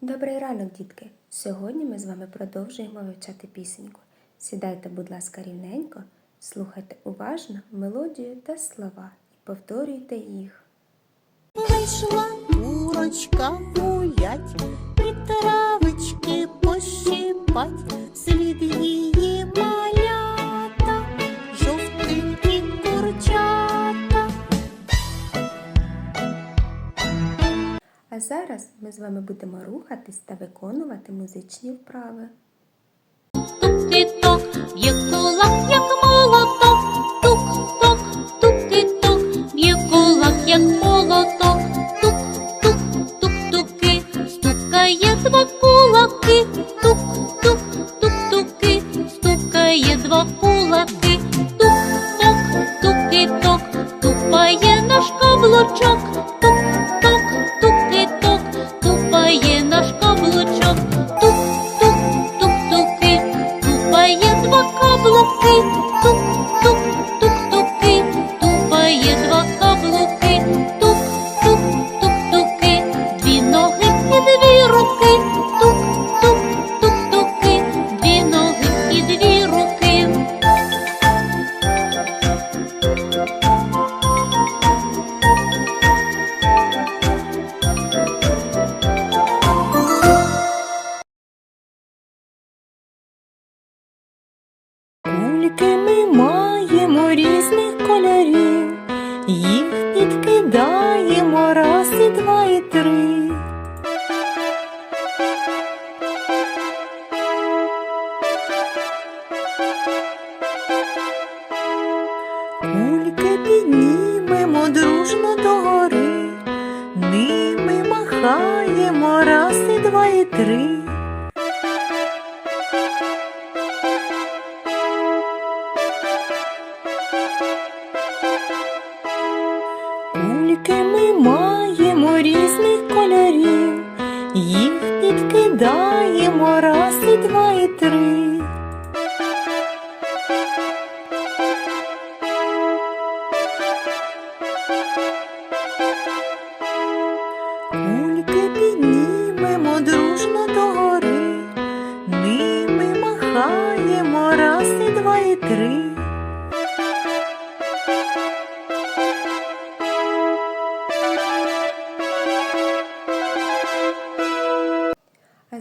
Добрий ранок, дітки! Сьогодні ми з вами продовжуємо вивчати пісеньку. Сідайте, будь ласка, рівненько, слухайте уважно мелодію та слова і повторюйте їх. Вийшла курочка гулять, і травички пощипать, А зараз ми з вами будемо рухатись та виконувати музичні вправи. Тук-ти-ток, б'є кулак, як молоток, тук-ток, тук-ти-ток, б'є кулак, як молоток, тук-тук, тук-туки, стукає два кулаки, тук-тук, тук-туки, стукає два кулаки, тук-ток, тук-ти-ток, тупає наш каблучок, каблуки, тук-тук, Кульки ми маємо різних кольорів, їх підкидаємо раз і два і три. Кульки піднімемо дружно догори, ними махаємо раз і два і три. Кульки ми маємо різних кольорів, їх підкидаємо раз і два і три. Кульки піднімемо дружно догори, ними махаємо раз і два і три.